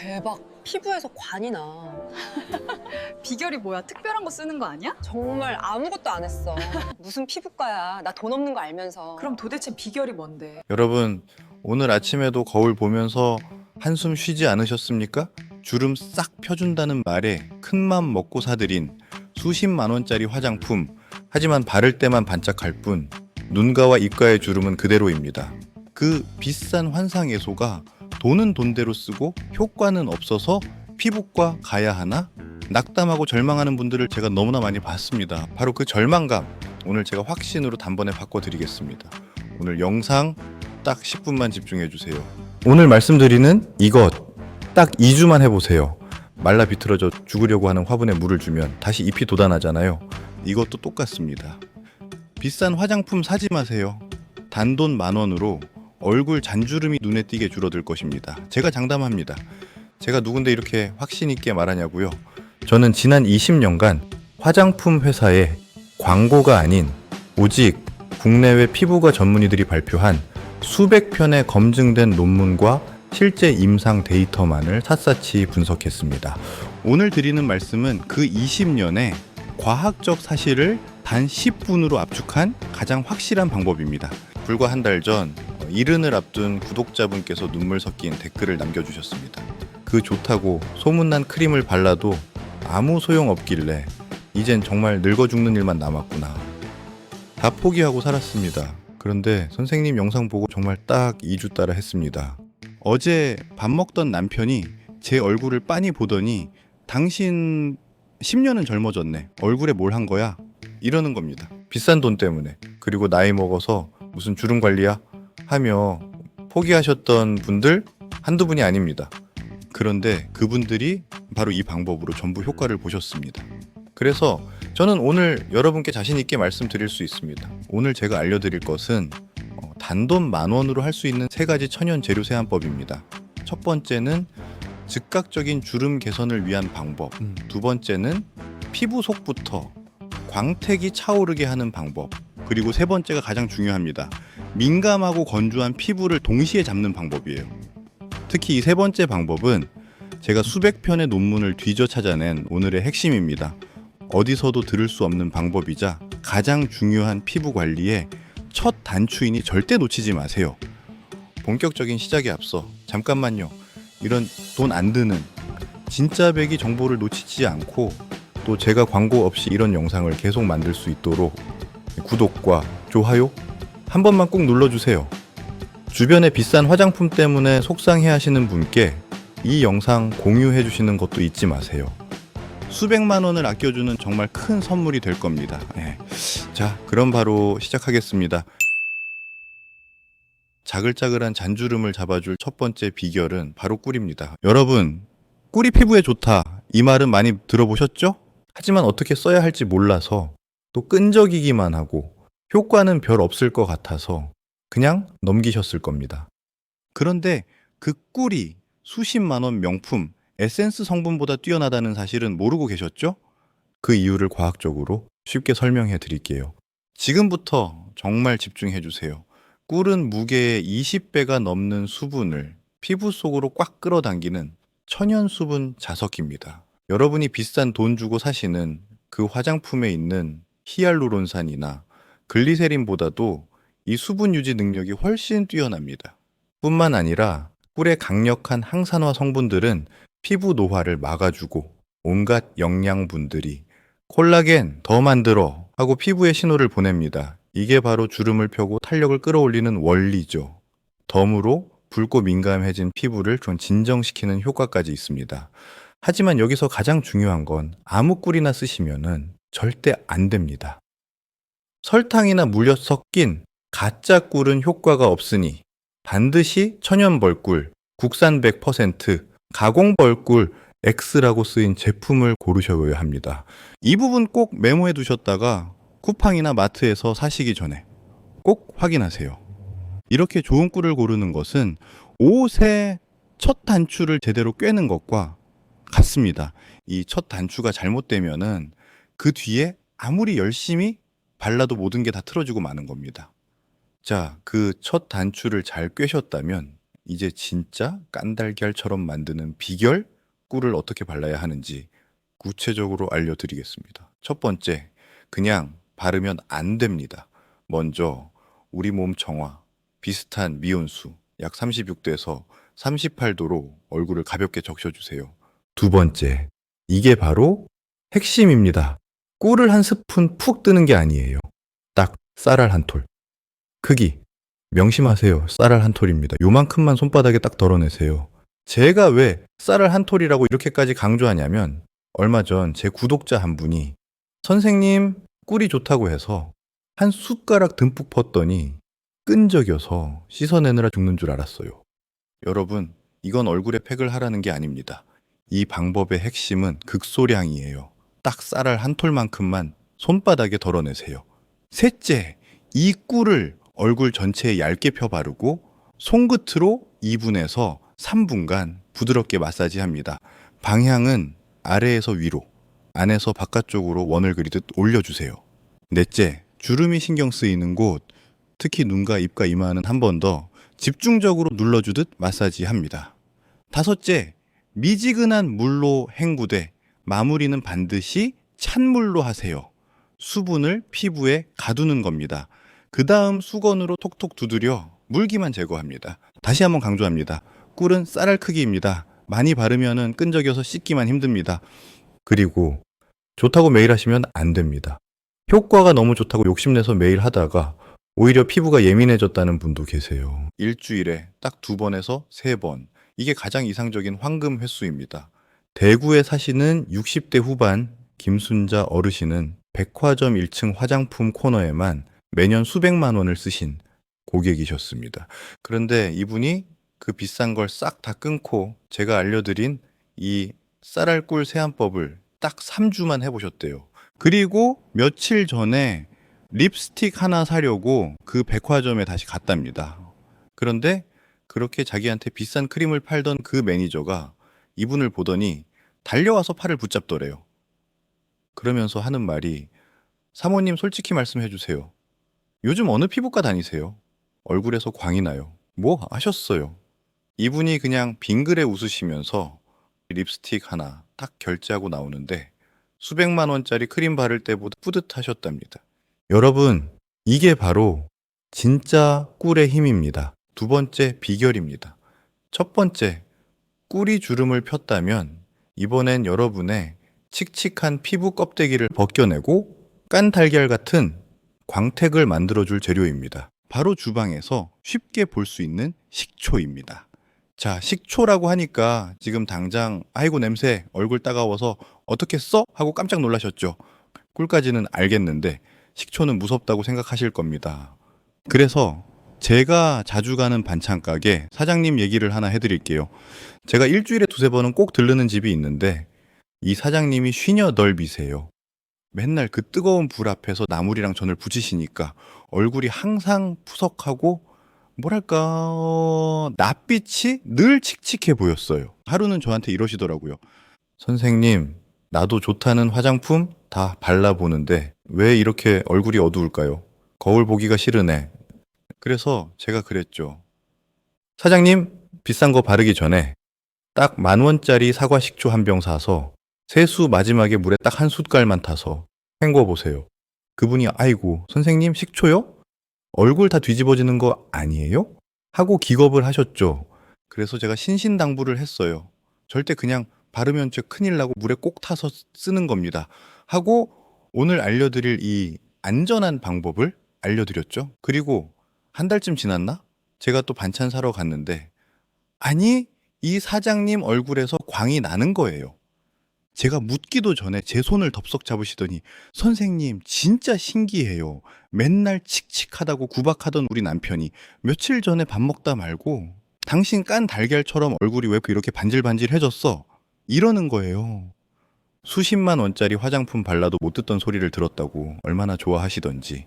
대박. 피부에서 관이 나. 비결이 뭐야? 특별한 거 쓰는 거 아니야? 정말 아무것도 안 했어. 무슨 피부과야. 나 돈 없는 거 알면서. 그럼 도대체 비결이 뭔데? 여러분 오늘 아침에도 거울 보면서 한숨 쉬지 않으셨습니까? 주름 싹 펴준다는 말에 큰맘 먹고 사들인 수십만 원짜리 화장품 하지만 바를 때만 반짝할 뿐 눈가와 입가의 주름은 그대로입니다. 그 비싼 환상 예소가 돈은 돈대로 쓰고 효과는 없어서 피부과 가야 하나? 낙담하고 절망하는 분들을 제가 너무나 많이 봤습니다. 바로 그 절망감 오늘 제가 확신으로 단번에 바꿔드리겠습니다. 오늘 영상 딱 10분만 집중해 주세요. 오늘 말씀드리는 이것 딱 2주만 해보세요. 말라 비틀어져 죽으려고 하는 화분에 물을 주면 다시 잎이 돋아나잖아요. 이것도 똑같습니다. 비싼 화장품 사지 마세요. 단돈 만 원으로 얼굴 잔주름이 눈에 띄게 줄어들 것입니다. 제가 장담합니다. 제가 누군데 이렇게 확신 있게 말하냐고요. 저는 지난 20년간 화장품 회사에 광고가 아닌 오직 국내외 피부과 전문의들이 발표한 수백 편의 검증된 논문과 실제 임상 데이터만을 샅샅이 분석했습니다. 오늘 드리는 말씀은 그 20년의 과학적 사실을 단 10분으로 압축한 가장 확실한 방법입니다. 불과 한 달 전 이른을 앞둔 구독자분께서 눈물 섞인 댓글을 남겨주셨습니다. 그 좋다고 소문난 크림을 발라도 아무 소용 없길래 이젠 정말 늙어 죽는 일만 남았구나. 다 포기하고 살았습니다. 그런데 선생님 영상 보고 정말 딱 2주 따라 했습니다. 어제 밥 먹던 남편이 제 얼굴을 빤히 보더니 당신 10년은 젊어졌네. 얼굴에 뭘 한 거야? 이러는 겁니다. 비싼 돈 때문에. 그리고 나이 먹어서 무슨 주름 관리야? 하며 포기하셨던 분들 한두 분이 아닙니다. 그런데 그분들이 바로 이 방법으로 전부 효과를 보셨습니다. 그래서 저는 오늘 여러분께 자신 있게 말씀드릴 수 있습니다. 오늘 제가 알려드릴 것은 어, 단돈 만 원으로 할 수 있는 세 가지 천연 재료 세안법입니다. 첫 번째는 즉각적인 주름 개선을 위한 방법. 두 번째는 피부 속부터 광택이 차오르게 하는 방법. 그리고 세 번째가 가장 중요합니다. 민감하고 건조한 피부를 동시에 잡는 방법이에요. 특히 이 세 번째 방법은 제가 수백 편의 논문을 뒤져 찾아낸 오늘의 핵심입니다. 어디서도 들을 수 없는 방법이자 가장 중요한 피부 관리의 첫 단추이니 절대 놓치지 마세요. 본격적인 시작에 앞서 잠깐만요. 이런 돈 안 드는 진짜 배기 정보를 놓치지 않고 또 제가 광고 없이 이런 영상을 계속 만들 수 있도록 구독과 좋아요 한 번만 꼭 눌러주세요. 주변에 비싼 화장품 때문에 속상해 하시는 분께 이 영상 공유해 주시는 것도 잊지 마세요. 수백만 원을 아껴주는 정말 큰 선물이 될 겁니다. 예. 자, 그럼 바로 시작하겠습니다. 자글자글한 잔주름을 잡아줄 첫 번째 비결은 바로 꿀입니다. 여러분, 꿀이 피부에 좋다. 이 말은 많이 들어보셨죠? 하지만 어떻게 써야 할지 몰라서 또 끈적이기만 하고 효과는 별 없을 것 같아서 그냥 넘기셨을 겁니다. 그런데 그 꿀이 수십만 원 명품 에센스 성분보다 뛰어나다는 사실은 모르고 계셨죠? 그 이유를 과학적으로 쉽게 설명해 드릴게요. 지금부터 정말 집중해 주세요. 꿀은 무게의 20배가 넘는 수분을 피부 속으로 꽉 끌어당기는 천연 수분 자석입니다. 여러분이 비싼 돈 주고 사시는 그 화장품에 있는 히알루론산이나 글리세린보다도 이 수분 유지 능력이 훨씬 뛰어납니다. 뿐만 아니라 꿀의 강력한 항산화 성분들은 피부 노화를 막아주고 온갖 영양분들이 콜라겐 더 만들어 하고 피부에 신호를 보냅니다. 이게 바로 주름을 펴고 탄력을 끌어올리는 원리죠. 덤으로 붉고 민감해진 피부를 좀 진정시키는 효과까지 있습니다. 하지만 여기서 가장 중요한 건 아무 꿀이나 쓰시면은 절대 안 됩니다. 설탕이나 물엿 섞인 가짜 꿀은 효과가 없으니 반드시 천연 벌꿀, 국산 100%, 가공 벌꿀 X라고 쓰인 제품을 고르셔야 합니다. 이 부분 꼭 메모해 두셨다가 쿠팡이나 마트에서 사시기 전에 꼭 확인하세요. 이렇게 좋은 꿀을 고르는 것은 옷의 첫 단추를 제대로 꿰는 것과 같습니다. 이 첫 단추가 잘못되면은 그 뒤에 아무리 열심히 발라도 모든 게 다 틀어지고 마는 겁니다. 자, 그 첫 단추를 잘 꿰셨다면 이제 진짜 깐달걀처럼 만드는 비결 꿀을 어떻게 발라야 하는지 구체적으로 알려드리겠습니다. 첫 번째, 그냥 바르면 안 됩니다. 먼저 우리 몸 정화, 비슷한 미온수 약 36도에서 38도로 얼굴을 가볍게 적셔주세요. 두 번째, 이게 바로 핵심입니다. 꿀을 한 스푼 푹 뜨는 게 아니에요. 딱 쌀알 한 톨. 크기. 명심하세요. 쌀알 한 톨입니다. 요만큼만 손바닥에 딱 덜어내세요. 제가 왜 쌀알 한 톨이라고 이렇게까지 강조하냐면 얼마 전 제 구독자 한 분이 선생님 꿀이 좋다고 해서 한 숟가락 듬뿍 퍼더니 끈적여서 씻어내느라 죽는 줄 알았어요. 여러분, 이건 얼굴에 팩을 하라는 게 아닙니다. 이 방법의 핵심은 극소량이에요. 딱 쌀알 한 톨만큼만 손바닥에 덜어내세요. 셋째, 이 꿀을 얼굴 전체에 얇게 펴 바르고 손끝으로 2분에서 3분간 부드럽게 마사지합니다. 방향은 아래에서 위로, 안에서 바깥쪽으로 원을 그리듯 올려주세요. 넷째, 주름이 신경 쓰이는 곳, 특히 눈과 입과 이마는 한 번 더 집중적으로 눌러주듯 마사지합니다. 다섯째, 미지근한 물로 헹구되 마무리는 반드시 찬물로 하세요. 수분을 피부에 가두는 겁니다. 그 다음 수건으로 톡톡 두드려 물기만 제거합니다. 다시 한번 강조합니다. 꿀은 쌀알 크기입니다. 많이 바르면 끈적여서 씻기만 힘듭니다. 그리고 좋다고 매일 하시면 안 됩니다. 효과가 너무 좋다고 욕심내서 매일 하다가 오히려 피부가 예민해졌다는 분도 계세요. 일주일에 딱 두 번에서 세 번. 이게 가장 이상적인 황금 횟수입니다. 대구에 사시는 60대 후반 김순자 어르신은 백화점 1층 화장품 코너에만 매년 수백만 원을 쓰신 고객이셨습니다. 그런데 이분이 그 비싼 걸 싹 다 끊고 제가 알려드린 이 쌀알꿀 세안법을 딱 3주만 해보셨대요. 그리고 며칠 전에 립스틱 하나 사려고 그 백화점에 다시 갔답니다. 그런데 그렇게 자기한테 비싼 크림을 팔던 그 매니저가 이분을 보더니 달려와서 팔을 붙잡더래요. 그러면서 하는 말이 사모님 솔직히 말씀해 주세요. 요즘 어느 피부과 다니세요? 얼굴에서 광이 나요. 뭐 하셨어요? 이분이 그냥 빙그레 웃으시면서 립스틱 하나 딱 결제하고 나오는데 수백만 원짜리 크림 바를 때보다 뿌듯하셨답니다. 여러분, 이게 바로 진짜 꿀의 힘입니다. 두 번째 비결입니다. 첫 번째, 꿀이 주름을 폈다면 이번엔 여러분의 칙칙한 피부 껍데기를 벗겨내고 깐 달걀 같은 광택을 만들어줄 재료입니다. 바로 주방에서 쉽게 볼 수 있는 식초입니다. 자, 식초라고 하니까 지금 당장 아이고 냄새 얼굴 따가워서 어떻게 써? 하고 깜짝 놀라셨죠. 꿀까지는 알겠는데 식초는 무섭다고 생각하실 겁니다. 그래서 제가 자주 가는 반찬 가게 사장님 얘기를 하나 해드릴게요. 제가 일주일에 두세 번은 꼭 들르는 집이 있는데 이 사장님이 쉬녀덜비세요. 맨날 그 뜨거운 불 앞에서 나물이랑 전을 부치시니까 얼굴이 항상 푸석하고 뭐랄까 어, 낯빛이 늘 칙칙해 보였어요. 하루는 저한테 이러시더라고요. 선생님, 나도 좋다는 화장품 다 발라보는데 왜 이렇게 얼굴이 어두울까요? 거울 보기가 싫으네. 그래서 제가 그랬죠. 사장님, 비싼 거 바르기 전에 딱 만 원짜리 사과 식초 한 병 사서 세수 마지막에 물에 딱 한 숟갈만 타서 헹궈 보세요. 그분이 아이고 선생님 식초요? 얼굴 다 뒤집어지는 거 아니에요? 하고 기겁을 하셨죠. 그래서 제가 신신당부를 했어요. 절대 그냥 바르면 저 큰일 나고 물에 꼭 타서 쓰는 겁니다. 하고 오늘 알려드릴 이 안전한 방법을 알려드렸죠. 그리고 한 달쯤 지났나? 제가 또 반찬 사러 갔는데 아니 이 사장님 얼굴에서 광이 나는 거예요. 제가 묻기도 전에 제 손을 덥석 잡으시더니 선생님 진짜 신기해요. 맨날 칙칙하다고 구박하던 우리 남편이 며칠 전에 밥 먹다 말고 당신 깐 달걀처럼 얼굴이 왜 이렇게 반질반질해졌어? 이러는 거예요. 수십만 원짜리 화장품 발라도 못 듣던 소리를 들었다고 얼마나 좋아하시던지.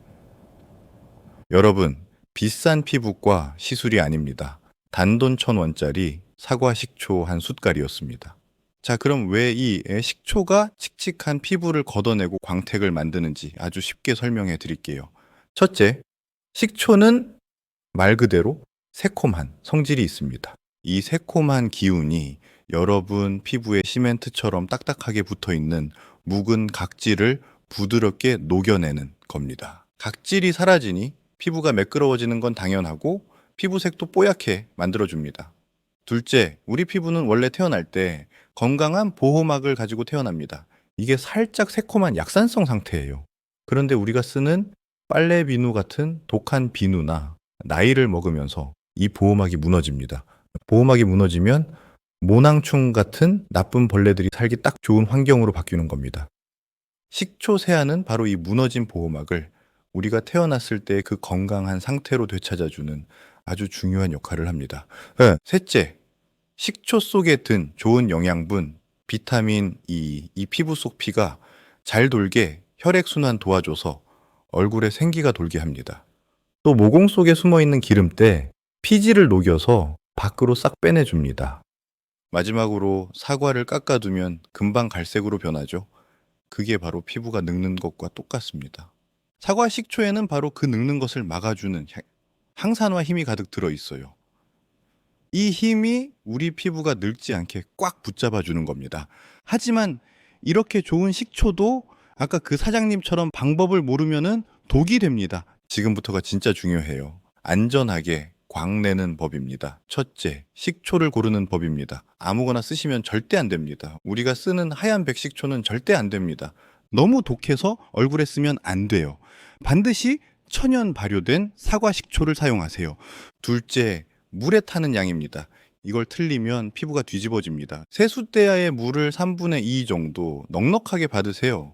여러분, 비싼 피부과 시술이 아닙니다. 단돈 천 원짜리 사과 식초 한 숟갈이었습니다. 자, 그럼 왜 이 식초가 칙칙한 피부를 걷어내고 광택을 만드는지 아주 쉽게 설명해 드릴게요. 첫째, 식초는 말 그대로 새콤한 성질이 있습니다. 이 새콤한 기운이 여러분 피부에 시멘트처럼 딱딱하게 붙어 있는 묵은 각질을 부드럽게 녹여내는 겁니다. 각질이 사라지니 피부가 매끄러워지는 건 당연하고 피부색도 뽀얗게 만들어줍니다. 둘째, 우리 피부는 원래 태어날 때 건강한 보호막을 가지고 태어납니다. 이게 살짝 새콤한 약산성 상태예요. 그런데 우리가 쓰는 빨래 비누 같은 독한 비누나 나이를 먹으면서 이 보호막이 무너집니다. 보호막이 무너지면 모낭충 같은 나쁜 벌레들이 살기 딱 좋은 환경으로 바뀌는 겁니다. 식초 세안은 바로 이 무너진 보호막을 우리가 태어났을 때 그 건강한 상태로 되찾아주는 아주 중요한 역할을 합니다. 네, 셋째, 식초 속에 든 좋은 영양분, 비타민 E, 이 피부 속 피가 잘 돌게 혈액순환 도와줘서 얼굴에 생기가 돌게 합니다. 또 모공 속에 숨어 있는 기름때 피지를 녹여서 밖으로 싹 빼내줍니다. 마지막으로 사과를 깎아두면 금방 갈색으로 변하죠. 그게 바로 피부가 늙는 것과 똑같습니다. 사과 식초에는 바로 그 늙는 것을 막아주는 향- 항산화 힘이 가득 들어 있어요. 이 힘이 우리 피부가 늙지 않게 꽉 붙잡아 주는 겁니다. 하지만 이렇게 좋은 식초도 아까 그 사장님처럼 방법을 모르면은 독이 됩니다. 지금부터가 진짜 중요해요. 안전하게 광내는 법입니다. 첫째, 식초를 고르는 법입니다. 아무거나 쓰시면 절대 안 됩니다. 우리가 쓰는 하얀 백식초는 절대 안 됩니다. 너무 독해서 얼굴에 쓰면 안 돼요. 반드시 천연 발효된 사과 식초를 사용하세요. 둘째, 물에 타는 양입니다. 이걸 틀리면 피부가 뒤집어집니다. 세숫대야의 물을 3분의 2 정도 넉넉하게 받으세요.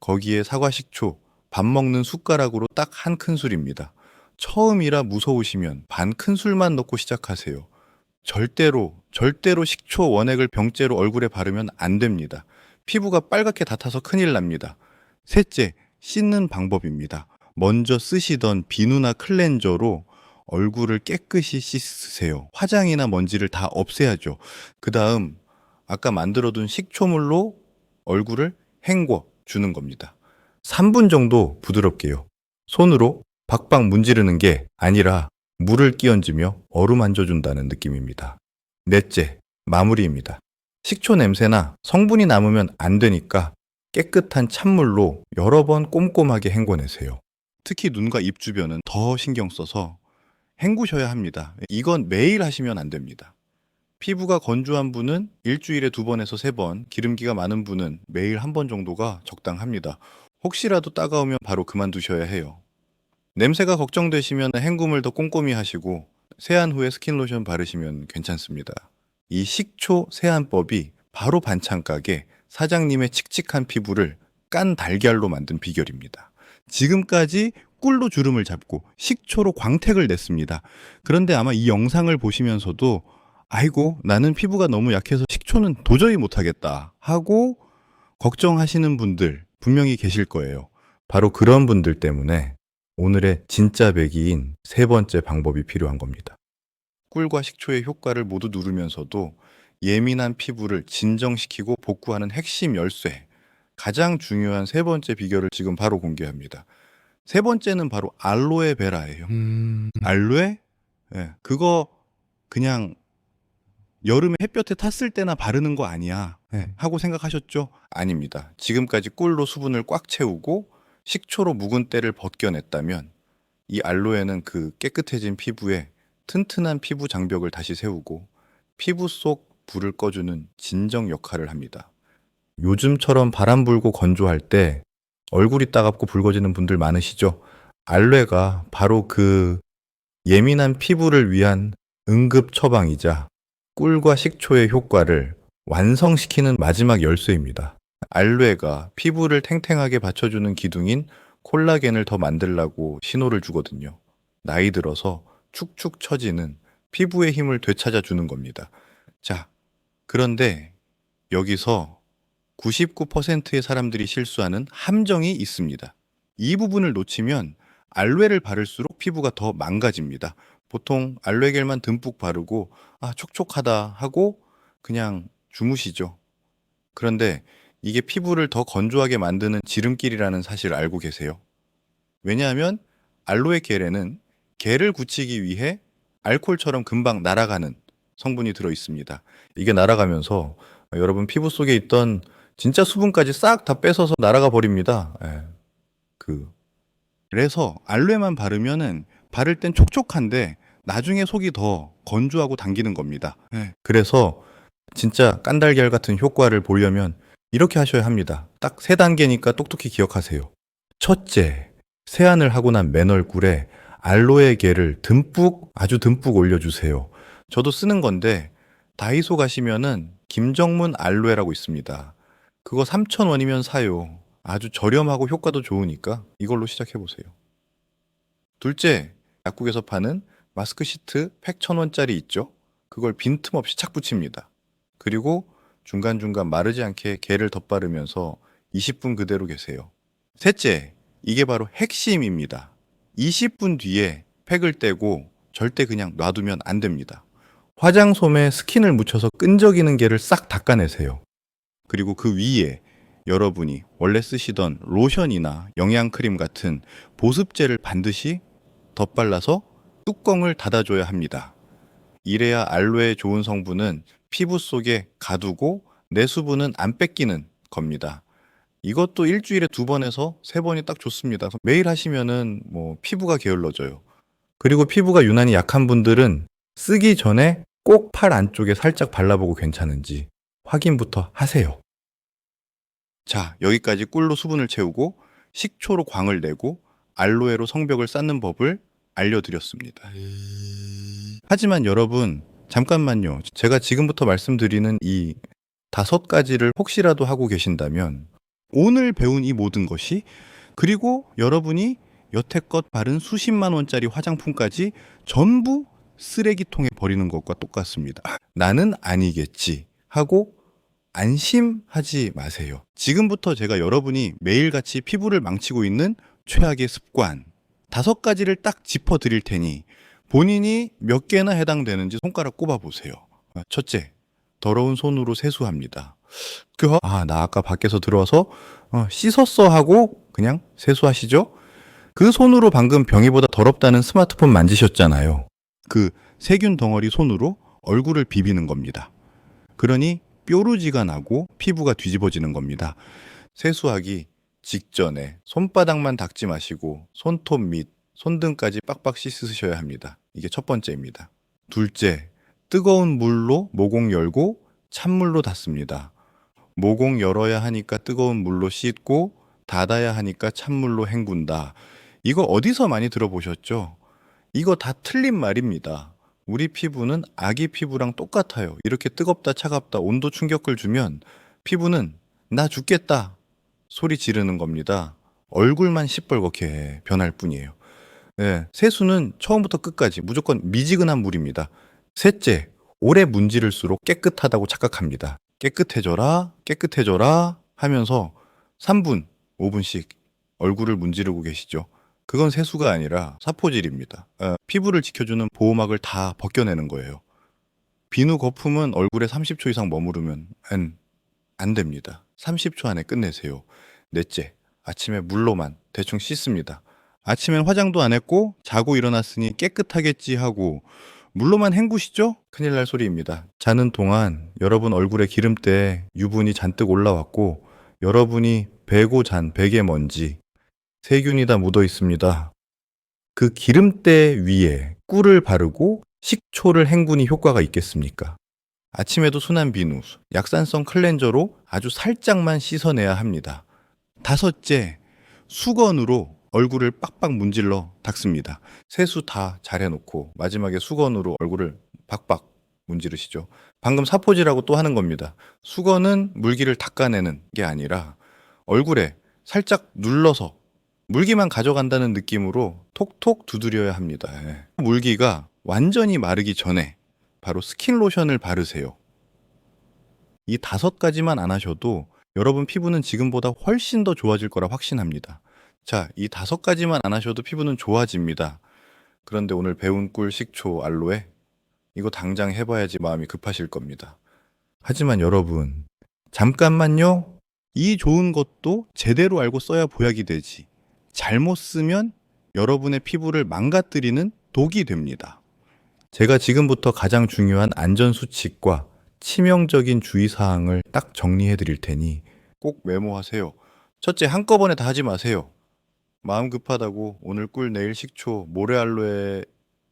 거기에 사과 식초, 밥 먹는 숟가락으로 딱 한 큰술입니다. 처음이라 무서우시면 반 큰술만 넣고 시작하세요. 절대로, 절대로 식초 원액을 병째로 얼굴에 바르면 안 됩니다. 피부가 빨갛게 닿아서 큰일 납니다. 셋째, 씻는 방법입니다. 먼저 쓰시던 비누나 클렌저로 얼굴을 깨끗이 씻으세요. 화장이나 먼지를 다 없애야죠. 그 다음, 아까 만들어둔 식초물로 얼굴을 헹궈 주는 겁니다. 3분 정도 부드럽게요. 손으로 박박 문지르는 게 아니라 물을 끼얹으며 어루만져 준다는 느낌입니다. 넷째, 마무리입니다. 식초 냄새나 성분이 남으면 안 되니까 깨끗한 찬물로 여러 번 꼼꼼하게 헹궈내세요. 특히 눈과 입 주변은 더 신경 써서 헹구셔야 합니다. 이건 매일 하시면 안 됩니다. 피부가 건조한 분은 일주일에 두 번에서 세 번, 기름기가 많은 분은 매일 한 번 정도가 적당합니다. 혹시라도 따가우면 바로 그만두셔야 해요. 냄새가 걱정되시면 헹굼을 더 꼼꼼히 하시고 세안 후에 스킨 로션 바르시면 괜찮습니다. 이 식초 세안법이 바로 반찬 가게 사장님의 칙칙한 피부를 깐 달걀로 만든 비결입니다. 지금까지 꿀로 주름을 잡고 식초로 광택을 냈습니다. 그런데 아마 이 영상을 보시면서도 아이고 나는 피부가 너무 약해서 식초는 도저히 못하겠다 하고 걱정하시는 분들 분명히 계실 거예요. 바로 그런 분들 때문에 오늘의 진짜 배기인 세 번째 방법이 필요한 겁니다. 꿀과 식초의 효과를 모두 누르면서도 예민한 피부를 진정시키고 복구하는 핵심 열쇠, 가장 중요한 세 번째 비결을 지금 바로 공개합니다. 세 번째는 바로 알로에 베라예요. 알로에? 예, 그거 그냥 여름에 햇볕에 탔을 때나 바르는 거 아니야. 예, 하고 생각하셨죠? 아닙니다. 지금까지 꿀로 수분을 꽉 채우고 식초로 묵은 때를 벗겨냈다면 이 알로에는 그 깨끗해진 피부에 튼튼한 피부 장벽을 다시 세우고 피부 속 불을 꺼주는 진정 역할을 합니다. 요즘처럼 바람 불고 건조할 때 얼굴이 따갑고 붉어지는 분들 많으시죠? 알로에가 바로 그 예민한 피부를 위한 응급 처방이자 꿀과 식초의 효과를 완성시키는 마지막 열쇠입니다. 알로에가 피부를 탱탱하게 받쳐주는 기둥인 콜라겐을 더 만들라고 신호를 주거든요. 나이 들어서 축축 처지는 피부의 힘을 되찾아 주는 겁니다. 자, 그런데 여기서 99%의 사람들이 실수하는 함정이 있습니다. 이 부분을 놓치면 알로에를 바를수록 피부가 더 망가집니다. 보통 알로에겔만 듬뿍 바르고 아 촉촉하다 하고 그냥 주무시죠. 그런데 이게 피부를 더 건조하게 만드는 지름길이라는 사실을 알고 계세요? 왜냐하면 알로에 겔에는 겔을 굳히기 위해 알코올처럼 금방 날아가는 성분이 들어 있습니다. 이게 날아가면서 여러분 피부 속에 있던 진짜 수분까지 싹 다 뺏어서 날아가 버립니다. 예. 그 그래서 알로에만 바르면은 바를 땐 촉촉한데 나중에 속이 더 건조하고 당기는 겁니다. 예. 그래서 진짜 깐달걀 같은 효과를 보려면 이렇게 하셔야 합니다. 딱 세 단계니까 똑똑히 기억하세요. 첫째, 세안을 하고 난 맨 얼굴에 알로에 겔을 듬뿍 아주 듬뿍 올려주세요. 저도 쓰는 건데 다이소 가시면은 김정문 알로에라고 있습니다. 그거 3,000원이면 사요. 아주 저렴하고 효과도 좋으니까 이걸로 시작해 보세요. 둘째, 약국에서 파는 마스크 시트 팩 1,000원짜리 있죠? 그걸 빈틈없이 착 붙입니다. 그리고 중간중간 마르지 않게 겔을 덧바르면서 20분 그대로 계세요. 셋째, 이게 바로 핵심입니다. 20분 뒤에 팩을 떼고 절대 그냥 놔두면 안 됩니다. 화장솜에 스킨을 묻혀서 끈적이는 게를 싹 닦아내세요. 그리고 그 위에 여러분이 원래 쓰시던 로션이나 영양크림 같은 보습제를 반드시 덧발라서 뚜껑을 닫아줘야 합니다. 이래야 알로에 좋은 성분은 피부 속에 가두고 내 수분은 안 뺏기는 겁니다. 이것도 일주일에 두 번에서 세 번이 딱 좋습니다. 매일 하시면은 뭐 피부가 게을러져요. 그리고 피부가 유난히 약한 분들은 쓰기 전에 꼭 팔 안쪽에 살짝 발라보고 괜찮은지 확인부터 하세요. 자, 여기까지 꿀로 수분을 채우고 식초로 광을 내고 알로에로 성벽을 쌓는 법을 알려드렸습니다. 하지만 여러분, 잠깐만요. 제가 지금부터 말씀드리는 이 다섯 가지를 혹시라도 하고 계신다면 오늘 배운 이 모든 것이 그리고 여러분이 여태껏 바른 수십만 원짜리 화장품까지 전부 쓰레기통에 버리는 것과 똑같습니다. 나는 아니겠지 하고 안심하지 마세요. 지금부터 제가 여러분이 매일같이 피부를 망치고 있는 최악의 습관 다섯 가지를 딱 짚어 드릴 테니 본인이 몇 개나 해당되는지 손가락 꼽아 보세요. 첫째, 더러운 손으로 세수합니다. 그, 아, 나 아까 밖에서 들어와서 어, 씻었어 하고 그냥 세수하시죠? 그 손으로 방금 병이보다 더럽다는 스마트폰 만지셨잖아요. 그 세균 덩어리 손으로 얼굴을 비비는 겁니다. 그러니 뾰루지가 나고 피부가 뒤집어지는 겁니다. 세수하기 직전에 손바닥만 닦지 마시고 손톱 및 손등까지 빡빡 씻으셔야 합니다. 이게 첫 번째입니다. 둘째, 뜨거운 물로 모공 열고 찬물로 닫습니다. 모공 열어야 하니까 뜨거운 물로 씻고 닫아야 하니까 찬물로 헹군다. 이거 어디서 많이 들어보셨죠? 이거 다 틀린 말입니다. 우리 피부는 아기 피부랑 똑같아요. 이렇게 뜨겁다 차갑다 온도 충격을 주면 피부는 나 죽겠다 소리 지르는 겁니다. 얼굴만 시뻘겋게 변할 뿐이에요. 네, 세수는 처음부터 끝까지 무조건 미지근한 물입니다. 셋째, 오래 문지를수록 깨끗하다고 착각합니다. 깨끗해져라, 깨끗해져라 하면서 3분, 5분씩 얼굴을 문지르고 계시죠. 그건 세수가 아니라 사포질입니다. 어, 피부를 지켜주는 보호막을 다 벗겨내는 거예요. 비누 거품은 얼굴에 30초 이상 머무르면 안, 안 됩니다. 30초 안에 끝내세요. 넷째, 아침에 물로만 대충 씻습니다. 아침엔 화장도 안 했고 자고 일어났으니 깨끗하겠지 하고 물로만 헹구시죠? 큰일 날 소리입니다. 자는 동안 여러분 얼굴에 기름때 유분이 잔뜩 올라왔고 여러분이 베고 잔 베개 먼지 세균이 다 묻어 있습니다. 그 기름때 위에 꿀을 바르고 식초를 헹구니 효과가 있겠습니까? 아침에도 순한 비누, 약산성 클렌저로 아주 살짝만 씻어내야 합니다. 다섯째, 수건으로 얼굴을 빡빡 문질러 닦습니다. 세수 다 잘해놓고 마지막에 수건으로 얼굴을 박박 문지르시죠. 방금 사포질하고 또 하는 겁니다. 수건은 물기를 닦아내는 게 아니라 얼굴에 살짝 눌러서 물기만 가져간다는 느낌으로 톡톡 두드려야 합니다. 예. 물기가 완전히 마르기 전에 바로 스킨 로션을 바르세요. 이 다섯 가지만 안 하셔도 여러분 피부는 지금보다 훨씬 더 좋아질 거라 확신합니다. 자, 이 다섯 가지만 안 하셔도 피부는 좋아집니다. 그런데 오늘 배운 꿀 식초 알로에 이거 당장 해봐야지 마음이 급하실 겁니다. 하지만 여러분, 잠깐만요. 이 좋은 것도 제대로 알고 써야 보약이 되지. 잘못 쓰면 여러분의 피부를 망가뜨리는 독이 됩니다. 제가 지금부터 가장 중요한 안전 수칙과 치명적인 주의 사항을 딱 정리해 드릴 테니 꼭 메모하세요. 첫째, 한꺼번에 다 하지 마세요. 마음 급하다고 오늘 꿀 내일 식초 모레 알로에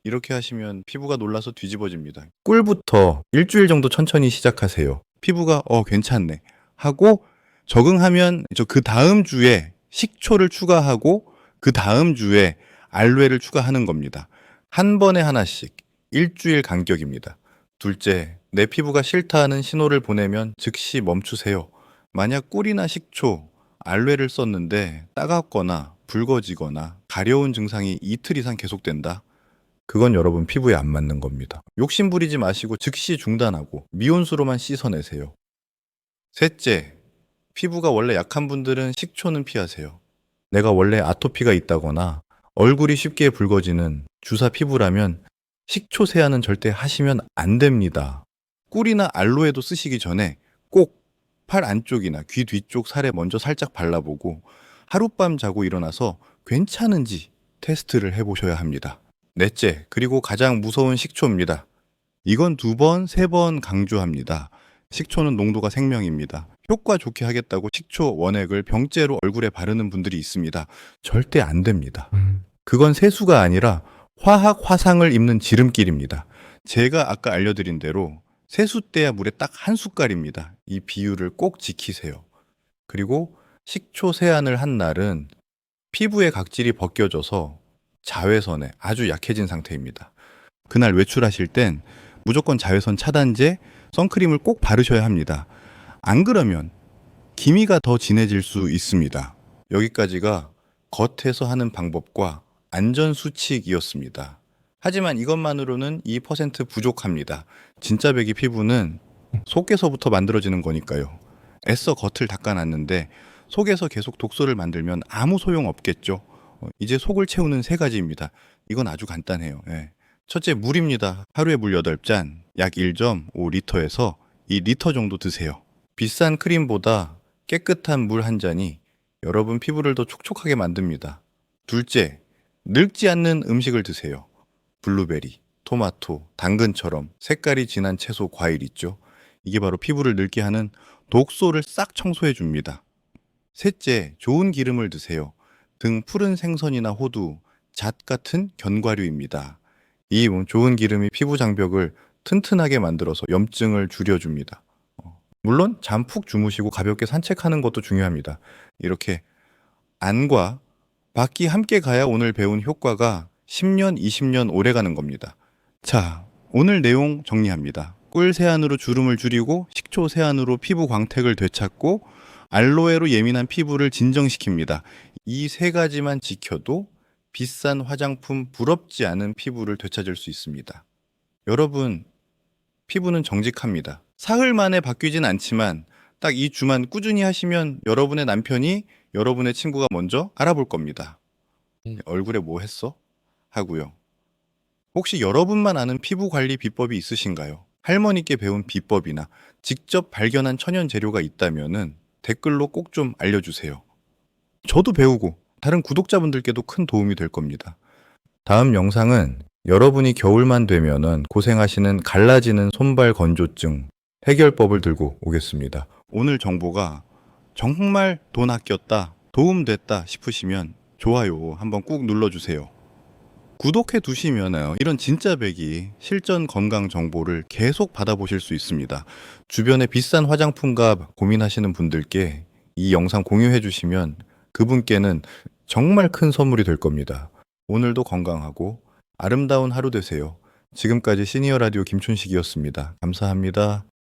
이렇게 하시면 피부가 놀라서 뒤집어집니다. 꿀부터 일주일 정도 천천히 시작하세요. 피부가 어 괜찮네 하고 적응하면 저 그 다음 주에 식초를 추가하고 그 다음 주에 알로에를 추가하는 겁니다. 한 번에 하나씩 일주일 간격입니다. 둘째, 내 피부가 싫다는 신호를 보내면 즉시 멈추세요. 만약 꿀이나 식초, 알로에를 썼는데 따갑거나 붉어지거나 가려운 증상이 이틀 이상 계속된다. 그건 여러분 피부에 안 맞는 겁니다. 욕심 부리지 마시고 즉시 중단하고 미온수로만 씻어내세요. 셋째, 피부가 원래 약한 분들은 식초는 피하세요. 내가 원래 아토피가 있다거나 얼굴이 쉽게 붉어지는 주사 피부라면 식초 세안은 절대 하시면 안 됩니다. 꿀이나 알로에도 쓰시기 전에 꼭 팔 안쪽이나 귀 뒤쪽 살에 먼저 살짝 발라보고 하룻밤 자고 일어나서 괜찮은지 테스트를 해보셔야 합니다. 넷째, 그리고 가장 무서운 식초입니다. 이건 두 번, 세 번 강조합니다. 식초는 농도가 생명입니다. 효과 좋게 하겠다고 식초 원액을 병째로 얼굴에 바르는 분들이 있습니다. 절대 안 됩니다. 그건 세수가 아니라 화학 화상을 입는 지름길입니다. 제가 아까 알려드린 대로 세수 때야 물에 딱 한 숟갈입니다. 이 비율을 꼭 지키세요. 그리고 식초 세안을 한 날은 피부의 각질이 벗겨져서 자외선에 아주 약해진 상태입니다. 그날 외출하실 땐 무조건 자외선 차단제, 선크림을 꼭 바르셔야 합니다. 안 그러면 기미가 더 진해질 수 있습니다. 여기까지가 겉에서 하는 방법과 안전 수칙이었습니다. 하지만 이것만으로는 2% 부족합니다. 진짜 배기 피부는 속에서부터 만들어지는 거니까요. 애써 겉을 닦아놨는데 속에서 계속 독소를 만들면 아무 소용 없겠죠. 어, 이제 속을 채우는 세 가지입니다. 이건 아주 간단해요. 예. 첫째 물입니다. 하루에 물 8잔, 약 1.5리터에서 2리터 정도 드세요. 비싼 크림보다 깨끗한 물 한 잔이 여러분 피부를 더 촉촉하게 만듭니다. 둘째, 늙지 않는 음식을 드세요. 블루베리, 토마토, 당근처럼 색깔이 진한 채소, 과일 있죠. 이게 바로 피부를 늙게 하는 독소를 싹 청소해 줍니다. 셋째, 좋은 기름을 드세요. 등 푸른 생선이나 호두, 잣 같은 견과류입니다. 이 좋은 기름이 피부 장벽을 튼튼하게 만들어서 염증을 줄여줍니다. 어, 물론 잠푹 주무시고 가볍게 산책하는 것도 중요합니다. 이렇게 안과 밖이 함께 가야 오늘 배운 효과가 10년, 20년 오래 가는 겁니다. 자, 오늘 내용 정리합니다. 꿀 세안으로 주름을 줄이고 식초 세안으로 피부 광택을 되찾고 알로에로 예민한 피부를 진정시킵니다. 이 세 가지만 지켜도 비싼 화장품 부럽지 않은 피부를 되찾을 수 있습니다. 여러분, 피부는 정직합니다. 사흘 만에 바뀌진 않지만 딱 이 주만 꾸준히 하시면 여러분의 남편이 여러분의 친구가 먼저 알아볼 겁니다. 음. 얼굴에 뭐 했어? 하고요. 혹시 여러분만 아는 피부 관리 비법이 있으신가요? 할머니께 배운 비법이나 직접 발견한 천연 재료가 있다면은 댓글로 꼭 좀 알려주세요. 저도 배우고 다른 구독자분들께도 큰 도움이 될 겁니다. 다음 영상은 여러분이 겨울만 되면은 고생하시는 갈라지는 손발 건조증 해결법을 들고 오겠습니다. 오늘 정보가 정말 돈 아꼈다, 도움됐다 싶으시면 좋아요 한번 꾹 눌러주세요. 구독해 두시면 이런 진짜 백이 실전 건강 정보를 계속 받아보실 수 있습니다. 주변에 비싼 화장품과 고민하시는 분들께 이 영상 공유해 주시면 그분께는 정말 큰 선물이 될 겁니다. 오늘도 건강하고 아름다운 하루 되세요. 지금까지 시니어 라디오 김춘식이었습니다. 감사합니다.